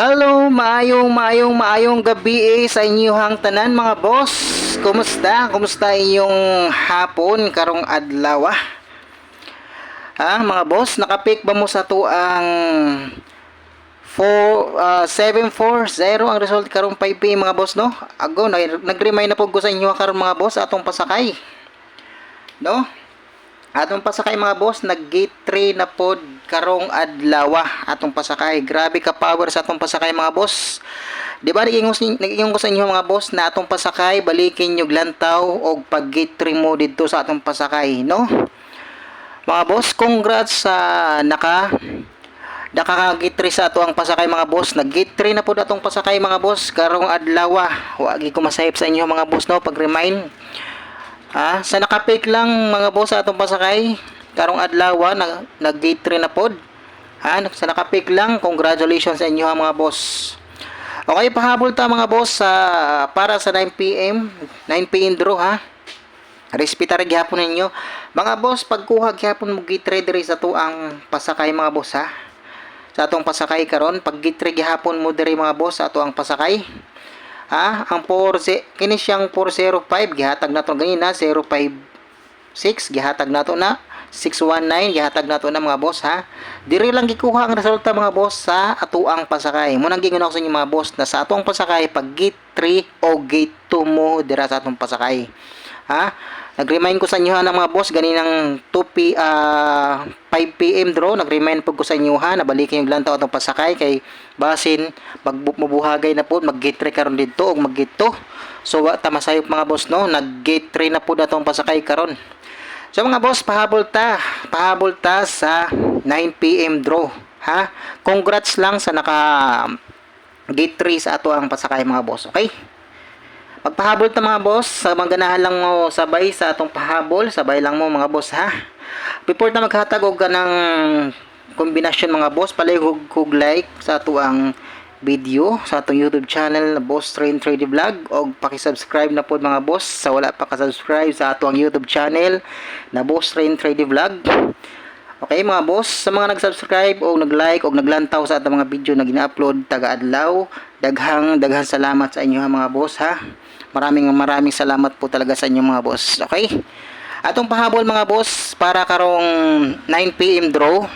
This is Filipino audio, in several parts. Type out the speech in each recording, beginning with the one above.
Hello, maayong maayong maayong gabi eh, sa inyong tanan mga boss. Kumusta? Kumusta inyong hapon karong adlaw? ah? Ha, mga boss, nakapik ba mo sa to ang 4 ah, 740 ang result karong 5 PM mga boss no? Ago nag- nag-remind na po ko sa inyo karong mga boss atong pasakay. No? Atong pasakay mga boss, nag-gate 3 na pod karong adlaw atong pasakay. Grabe ka power sa atong pasakay mga boss. Di ba nag-ingong nag ko sa inyo mga boss na atong pasakay balikin yung lantaw og pag gate 3 mo dito sa atong pasakay, no? Mga boss, congrats sa naka nakaka-gate 3 sa ato ang pasakay mga boss. Nag-gate 3 na po atong pasakay mga boss karong adlaw. Wagi ko masayip sa inyo mga boss no pag-remind. Ha? Sa nakapik lang mga boss sa atong pasakay, karong adlaw nag, nag gate 3 na pod. Ha? Sa nakapik lang, congratulations sa inyo ha mga boss. Okay, pahabol ta mga boss sa para sa 9 PM, 9 PM draw ha. Respetar gihapon ninyo. Mga boss, pagkuha gihapon mo 3 diri sa tuang pasakay mga boss ha. Sa atong pasakay karon, pag gate 3 gihapon mo diri mga boss sa atuang pasakay. Ha? Ang 4 kini siyang 405 gihatag nato ganina 056 gihatag nato na 619 gihatag nato na mga boss ha. Diri lang gikuha ang resulta mga boss sa atuang pasakay. Mo nang gingon ako sa inyo mga boss na sa atuang pasakay pag gate 3 o gate 2 mo dira sa atong pasakay. Ha? Nag-remind ko sa inyo ha ng mga boss ganinang 2 p ah, 5 PM draw nag-remind po ko sa inyo ha na balikin yung lantaw atong pasakay kay basin pag bu- mabuhagay na po mag-gate 3 karon dito og mag-gate 2. So wa ta masayop mga boss no, nag-gate 3 na po datong pasakay karon. So mga boss, pahabol ta. Pahabol ta sa 9 PM draw, ha? Congrats lang sa naka gate 3 sa ato ang pasakay mga boss, okay? Pagpahabol ta mga boss, sa mga ganahan lang mo sabay sa atong pahabol, sabay lang mo mga boss ha. Before ta maghatag og kanang kombinasyon mga boss, palihog kog like sa ato ang video sa atong YouTube channel na Boss Train Trade Vlog og paki-subscribe na po mga boss sa wala pa ka-subscribe sa ato ang YouTube channel na Boss Train Trade Vlog. Okay mga boss, sa mga nag-subscribe o nag-like o naglantaw sa atong mga video na gina-upload taga-adlaw, daghang daghang salamat sa inyo ha mga boss ha. Maraming maraming salamat po talaga sa inyo mga boss. Okay? Atong pahabol mga boss para karong 9 PM draw.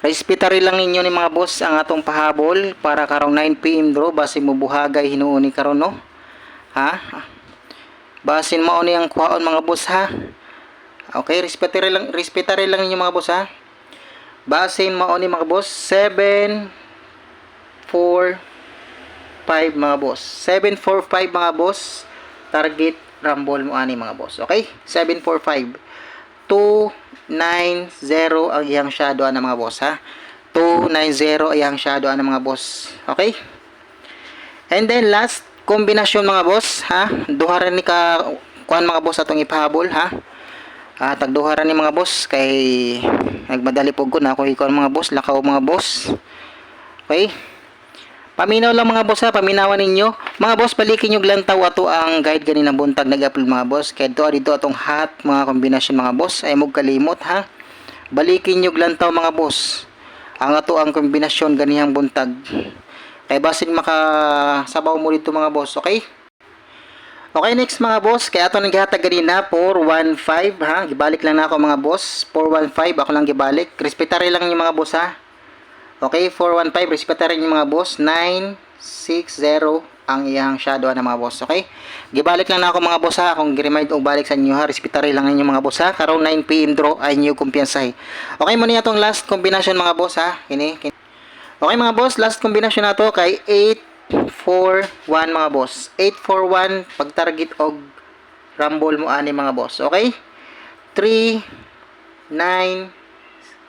Respetary lang ninyo ni mga boss ang atong pahabol para karong 9 PM draw base mo buhagay hinuon ni karon no. Ha? Basin mo ni ang kuhaon mga boss ha. Okay, respetary lang respetary lang ninyo mga boss ha. Basin mo ni mga boss 7 4 5 mga boss. 745 mga boss. Target rumble mo ani mga boss. Okay? 745. 290 ang iyang shadow ana mga boss ha. 290 ang iyang shadow ana mga boss. Okay? And then last kombinasyon mga boss ha. Duha ra ni ka kuan mga boss atong ipahabol ha. Ah, tagduha ni mga boss kay nagmadali pug ko na ako ikaw mga boss, lakaw mga boss. Okay? Paminaw lang mga boss ha, paminawan ninyo. Mga boss, balikin nyo lantaw ato ang guide ganina buntag nag-upload mga boss. Kaya ito dito atong hot mga kombinasyon mga boss. Ay mog kalimot ha. Balikin nyo lantaw mga boss. Ang ato ang kombinasyon ganihang buntag. Kaya basin makasabaw mo dito mga boss, okay? Okay, next mga boss. Kaya ito nang gihatag ganina, 415 ha. Gibalik lang na ako mga boss. 415, ako lang gibalik. Respetary lang yung mga boss ha. Okay, 415, respetary yung mga boss. 960 ang iyang shadow na mga boss. Okay? Gibalik lang na ako mga boss ha. Kung gi-remind o balik sa inyo ha. Respetary lang ninyo mga boss ha. Karon 9 PM draw ay inyo kumpiyansahe. Okay, muna itong last combination mga boss ha. Kini, kini. Okay mga boss, last combination na to kay 841 mga boss. 841 pag target og rumble mo ani mga boss. Okay? 3 9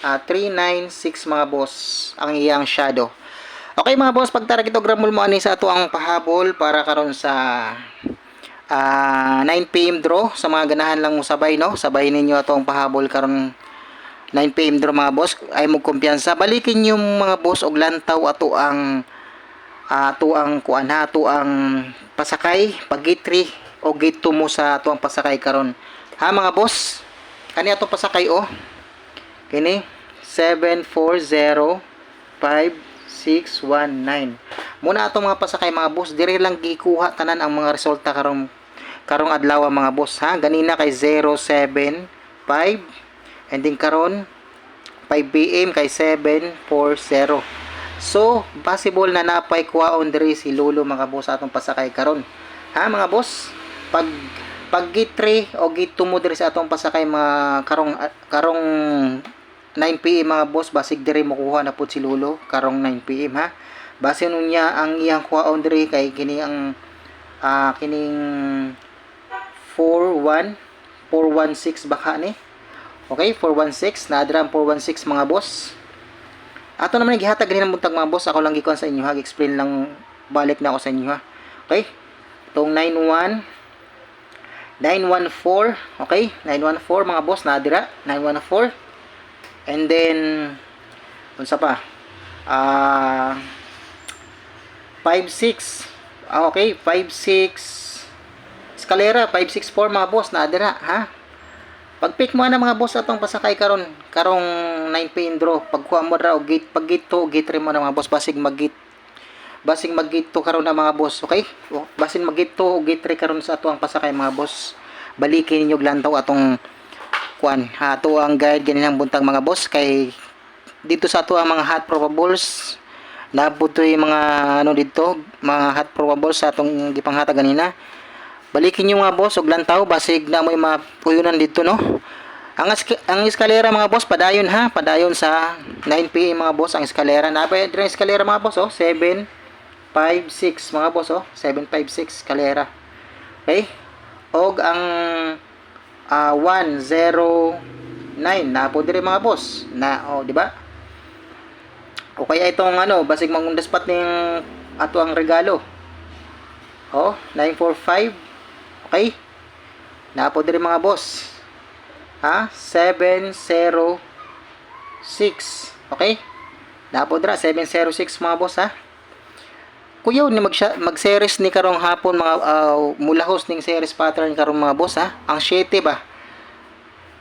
ah 396 mga boss. Ang iyang shadow. Okay mga boss, pag target og rumble mo ani sa ato ang pahabol para karon sa ah 9 PM draw. Sa mga ganahan lang mo sabay no. Sabay ninyo ato ang pahabol karon 9 PM draw mga boss. Ay mo kumpiyansa. Balikin yung mga boss og lantaw ato ang ah, ato ang kuan ha? Ato ang pasakay pag gate 3 o gate 2 mo sa ato ang pasakay karon. Ha mga boss? Kani ato pasakay oh kini? 740 5 619 muna atong mga pasakay mga boss. Dire lang gikuha tanan ang mga resulta karong karong adlaw mga boss ha? Ganina kay 075 and then karon 5 pm kay 740 so possible na napay kuhaon diri si Lolo mga boss atong pasakay karon. Ha mga boss? Pag pag 3 o gate 2 mo diri sa atong pasakay mga karong karong 9 PM mga boss basig diri mo kuha na pud si Lolo karong 9 PM ha? Base nun niya ang iyang kuhaon diri kay kini ang ah, kining 41 416 baka ni. Okay 416 na adra ang 416 mga boss. Ato naman gihatag ganin ang buntag mga boss. Ako lang gikuan sa inyo ha? Explain lang balik na ako sa inyo ha? Okay? Tong 91 914 okay? 914 mga boss na adra 914 and then unsa pa ah 56 ah, okay 56 eskalera 564 mga boss na adira ha? Pag pick mo na mga boss atong pasakay karon karong 9 pin draw. Pagkuha mo ra og gate pag gate 2 gate 3 mo na mga boss basig mag gate basig mag gate 2 karon na mga boss okay? Basig mag gate 2 o gate 3 karon sa ato ang pasakay mga boss. Balikin ninyo glantaw atong kuan ato ang guide ganinang buntag mga boss. Kay dito sa ato ang mga hot probables. Nabot to yung mga ano dito mga hot probables sa atong gipanghatag ganina. Balikin nyo mga boss og lantaw basig na mo mapuyunan dito no? Ang ang eskalera mga boss padayon ha? Padayon sa 9 PM mga boss ang eskalera. Na ba yung eskalera mga boss oh. 7 5 6 mga boss oh. 756 eskalera. Okay? Og ang ah 109 na po dire mga boss. Na oh di ba? O kaya itong ano basig mangundas pat ning ato ang regalo. Oh 945 okay. Na po dire mga boss. Ha? 706 okay. Na po dira 706 mga boss ha kuyaw ni mag mag series ni karong hapon mga uh, mulahos ning series pattern karong mga boss ha ang 7 ba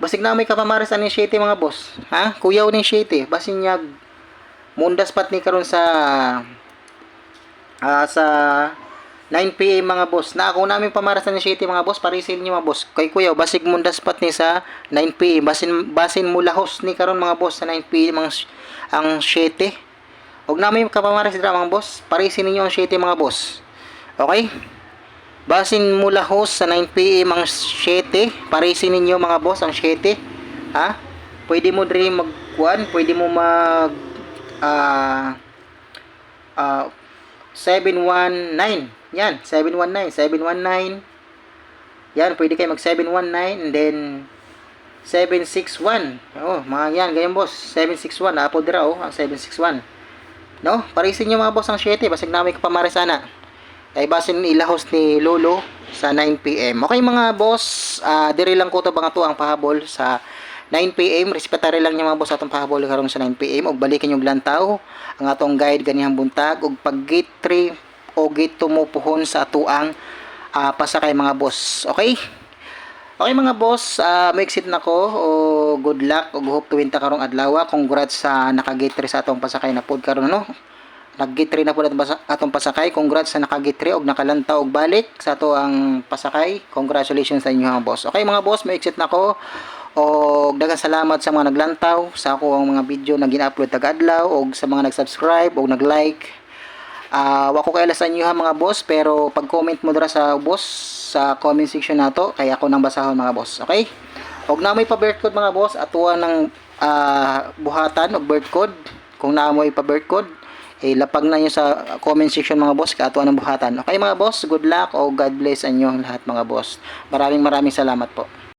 basig na may kapamaris aning 7 mga boss ha kuyaw ning 7 basin niya mundas pat ni karon sa ah, sa 9 PM mga boss. Na ako namin pamarasan ni 7 mga boss, parisil niyo mga boss. Kay kuya, basig mundas pat ni sa 9 PM. Basin basin mula host ni karon mga boss sa 9 PM ang ang 7. Og namin kapamaras dira mga boss, parisil ninyo ang 7 mga boss. Okay? Basin mula host sa 9 PM ang 7. Parisin ninyo mga boss ang 7. Ha? Pwede mo diri magkuan, pwede mo mag ah ah 719. Yan, 719, 719. Yan, pwede kayo mag 719 and then 761. Oh, mga yan, ganyan boss. 761, naapo dira oh, ang 761. No? Parisin nyo mga boss ang 7, basig namin kapamari sana. Ay basin ilahos ni Lolo sa 9 PM. Okay mga boss, ah diri lang ko to mga to ang pahabol sa 9 PM, respetare lang niya mga boss atong pahabol karon sa 9 PM ug balikan yung lantaw ang atong guide ganihang buntag ug pag gate 3 o gate 2 mo puhon sa atuang ah, pasakay mga boss. Okay? Okay mga boss, uh, may exit na ko o good luck ug hope tuwinta karong adlaw. Congrats sa naka-gate 3 sa atong pasakay na pod karon no. Nag-gate 3 na po atong pasakay. Congrats sa naka-gate 3 og nakalantaw og balik sa ato ang pasakay. Congratulations sa inyo mga boss. Okay mga boss, may exit na ko. O daghang salamat sa mga naglantaw sa ako ang mga video na gina-upload tag adlaw og sa mga nag-subscribe og nag-like. Ah, wako kay sa inyo ha mga boss pero pag-comment mo dira sa boss sa comment section nato kay ako nang basahon mga boss. Okay? Og na may pa-birth code mga boss atuwa ng ah, buhatan og birth code kung naa mo pa-birth code eh lapag na nyo sa comment section mga boss kay atuwa ng buhatan. Okay mga boss, good luck o God bless inyo lahat mga boss. Maraming maraming salamat po.